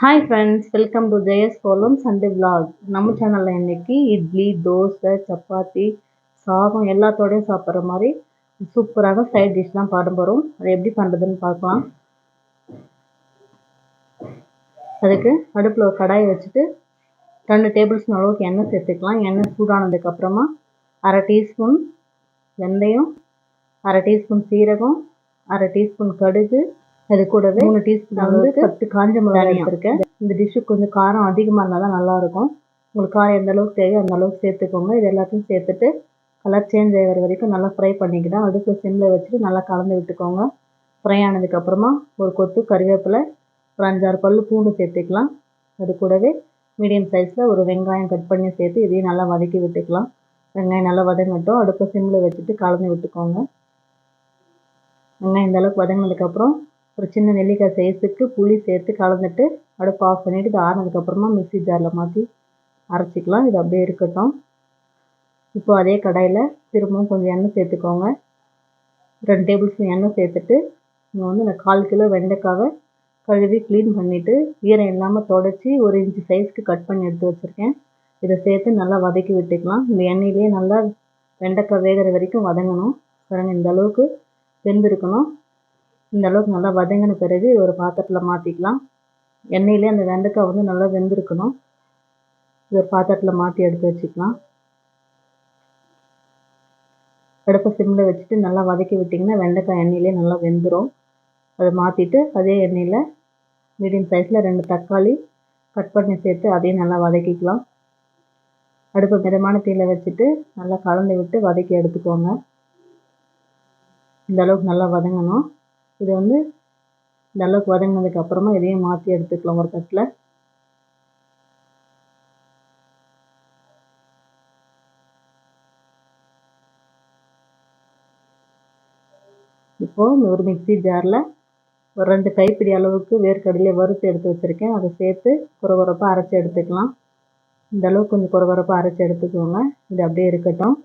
Hi friends welcome to Jeya's kolam Sunday vlog நம்ம சேனலில் இன்றைக்கி இட்லி தோசை சப்பாத்தி சாதம் எல்லாத்தோடையும் சாப்பிட்ற மாதிரி சூப்பரான சைட் டிஷ்லாம் பாடம் வரும் போகிறோம் அதை எப்படி பண்ணுறதுன்னு பார்க்கலாம். அதுக்கு அடுப்பில் ஒரு கடாயை வச்சுட்டு ரெண்டு டேபிள் ஸ்பூன் அளவுக்கு எண்ணெய் சேர்த்துக்கலாம். எண்ணெய் சூடானதுக்கப்புறமா அரை டீஸ்பூன் வெந்தயம் அரை டீஸ்பூன் சீரகம் அரை டீஸ்பூன் கடுகு அது கூடவே மூணு டீஸ்பூன் வந்து பத்து காஞ்ச மிளகாய் எடுத்திருக்கேன். இந்த டிஷ்ஷுக்கு கொஞ்சம் காரம் அதிகமாக இருந்தால் தான் நல்லாயிருக்கும் உங்களுக்கு காரம் எந்த அளவுக்கு தேவையோ அந்த அளவுக்கு சேர்த்துக்கோங்க. இது எல்லாத்தையும் சேர்த்துட்டு கலர் சேஞ்ச் ஆகிற வரைக்கும் நல்லா ஃப்ரை பண்ணிக்கிட்டேன் அடுப்பில் சிம்மில் வச்சுட்டு நல்லா கலந்து விட்டுக்கோங்க. ஃப்ரை ஆனதுக்கப்புறமா ஒரு கொத்து கறிவேப்பிலை ஒரு அஞ்சாறு பல் பூண்டு சேர்த்துக்கலாம். அது கூடவே மீடியம் சைஸில் ஒரு வெங்காயம் கட் பண்ணி சேர்த்து இதையும் நல்லா வதக்கி விட்டுக்கலாம். வெங்காயம் நல்லா வதங்கட்டும். அடுப்பை சிம்மில் வச்சுட்டு கலந்து விட்டுக்கோங்க. வெங்காயம் இந்த அளவுக்கு வதங்கினதுக்கப்புறம் ஒரு சின்ன நெல்லிக்காய் சைஸுக்கு புளி சேர்த்து கலந்துட்டு அடுப்பு ஆஃப் பண்ணிவிட்டு இது ஆறினதுக்கப்புறமா மிக்சி ஜாரில் மாற்றி அரைச்சிக்கலாம். இது அப்படியே இருக்கட்டும். இப்போ அதே கடாயில் திரும்பவும் கொஞ்சம் எண்ணெய் சேர்த்துக்கோங்க. ரெண்டு டேபிள் ஸ்பூன் எண்ணெய் சேர்த்துட்டு நீங்கள் வந்து நான் கால் கிலோ வெண்டைக்காவை கழுவி க்ளீன் பண்ணிவிட்டு ஈரம் இல்லாமல் தொடச்சி ஒரு இன்ச்சு சைஸ்க்கு கட் பண்ணி எடுத்து வச்சுருக்கேன். இதை சேர்த்து நல்லா வதக்கி விட்டுக்கலாம். இந்த எண்ணெயிலேயே நல்லா வெண்டைக்காய் வேகிற வரைக்கும் வதங்கணும். பாருங்கள் இந்த அளவுக்கு வெந்திருக்கணும். இந்த அளவுக்கு நல்லா வதங்கின பிறகு ஒரு பாத்திரத்தில் மாற்றிக்கலாம் எண்ணெயிலே அந்த வெண்டைக்காய் வந்து நல்லா வெந்திருக்கணும். இது ஒரு பாத்திரத்தில் மாற்றி எடுத்து வச்சுக்கலாம். அடுப்பை சிம்மில் வச்சுட்டு நல்லா வதக்கி விட்டிங்கன்னா வெண்டைக்காய் எண்ணெயிலே நல்லா வெந்துடும் அதை மாற்றிட்டு அதே எண்ணெயில் மீடியம் சைஸில் ரெண்டு தக்காளி கட் பண்ணி சேர்த்து அதையும் நல்லா வதக்கிக்கலாம். அடுப்பை மிதமான தீயில வச்சுட்டு நல்லா கலந்து விட்டு வதக்கி எடுத்துக்கோங்க. இந்த அளவுக்கு நல்லா வதங்கணும். இது வந்து நல்லா வதங்கினதுக்கப்புறமா அப்புறமா இதையும் மாற்றி எடுத்துக்கலாம் ஒரு தட்டில். இப்போது ஒரு மிக்ஸி ஜாரில் ஒரு ரெண்டு கைப்பிடி அளவுக்கு வேர்க்கடலையை வறுத்து எடுத்து வச்சுருக்கேன். அதை சேர்த்து குறகுறப்பாக அரைச்சி எடுத்துக்கலாம். இந்த அளவுக்கு கொஞ்சம் குறகுறப்பாக அரைச்சி எடுத்துக்கோங்க. இது அப்படியே இருக்கட்டும்.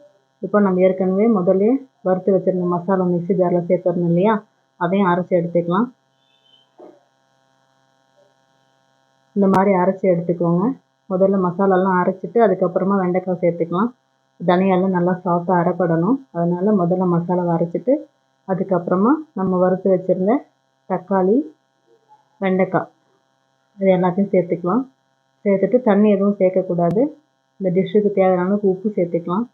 இப்போ நம்ம ஏற்கனவே முதல்ல வறுத்து வச்சுருந்த மசாலா மிக்ஸி ஜாரில் சேர்த்துறணும் இல்லையா? அதையும் அரைச்சி எடுத்துக்கலாம். இந்த மாதிரி அரைச்சி எடுத்துக்கோங்க. முதல்ல மசாலாலாம் அரைச்சிட்டு அதுக்கப்புறமா வெண்டைக்காய் சேர்த்துக்கலாம். தனியாலாம் நல்லா சாஃப்டாக அரைப்படணும். அதனால் முதல்ல மசாலாவை அரைச்சிட்டு அதுக்கப்புறமா நம்ம வறுத்து வச்சுருந்த தக்காளி வெண்டைக்காய் இது எல்லாத்தையும் சேர்த்துக்கலாம். சேர்த்துட்டு தண்ணி எதுவும் சேர்க்கக்கூடாது. இந்த டிஷ்ஷுக்கு தேவையான அளவுக்கு உப்பு சேர்த்துக்கலாம்.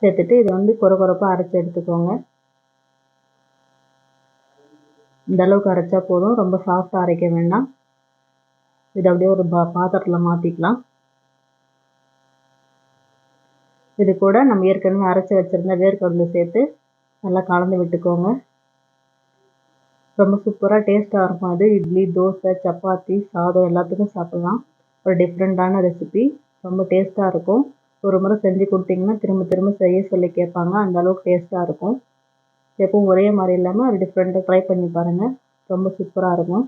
சேர்த்துட்டு இதை வந்து கொர கொரப்பாக அரைச்சி எடுத்துக்கோங்க. இந்த அளவுக்கு அரைச்சா போதும். ரொம்ப சாஃப்டாக அரைக்க வேண்டாம். இதை அப்படியே ஒரு பா பாத்திரத்தில் மாற்றிக்கலாம் இது கூட நம்ம ஏற்கனவே அரைச்சி வச்சுருந்த வேர்க்கடலை சேர்த்து நல்லா கலந்து விட்டுக்கோங்க. ரொம்ப சூப்பராக டேஸ்ட்டாக இருக்கும் அது. இட்லி தோசை சப்பாத்தி சாதம் எல்லாத்துக்கும் சாப்பிட்லாம். ஒரு டிஃப்ரெண்ட்டான ரெசிபி ரொம்ப டேஸ்ட்டாக இருக்கும். ஒரு முறை செஞ்சு கொடுத்தீங்கன்னா திரும்ப திரும்ப செய்ய சொல்லி கேட்பாங்க. அந்த அளவுக்கு டேஸ்ட்டாக இருக்கும். எப்பவும் ஒரே மாதிரி இல்லாமல் டிஃப்ரெண்ட்டாக ட்ரை பண்ணி பாருங்கள் ரொம்ப சூப்பராக இருக்கும்.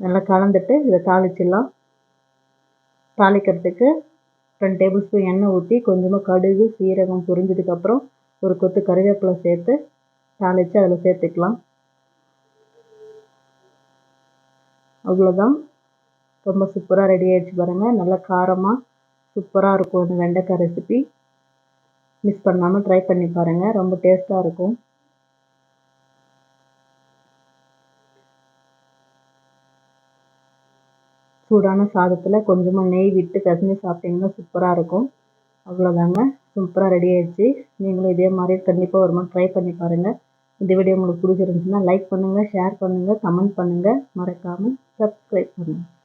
நல்லா கலந்துட்டு இதை தாளிச்சிடலாம். தாளிக்கிறதுக்கு ரெண்டு டேபிள் ஸ்பூன் எண்ணெய் ஊற்றி கொஞ்சமாக கடுகு சீரகம் பொரிஞ்சதுக்கப்புறம் ஒரு கொத்து கருவேப்பிலை சேர்த்து தாளித்து அதில் சேர்த்துக்கலாம். அவ்வளோதான் ரொம்ப சூப்பராக ரெடி ஆகிடுச்சு பாருங்கள் நல்லா காரமாக சூப்பராக இருக்கும் இந்த வெண்டைக்காய் ரெசிபி மிஸ் பண்ணாமல் ட்ரை பண்ணி பாருங்கள் ரொம்ப டேஸ்ட்டாக இருக்கும். சூடான சாதத்தில் கொஞ்சமாக நெய் விட்டு பிசைஞ்சு சாப்பிட்டிங்கன்னா சூப்பராக இருக்கும். அவ்வளோதாங்க சூப்பராக ரெடி ஆகிடுச்சு நீங்களும் இதே மாதிரி கண்டிப்பாக ஒரு மாதிரி ட்ரை பண்ணி பாருங்கள் இந்த வீடியோ உங்களுக்கு பிடிச்சிருந்துச்சுன்னா லைக் பண்ணுங்கள் ஷேர் பண்ணுங்கள் கமெண்ட் பண்ணுங்கள் மறக்காமல் சப்ஸ்கிரைப் பண்ணுங்கள்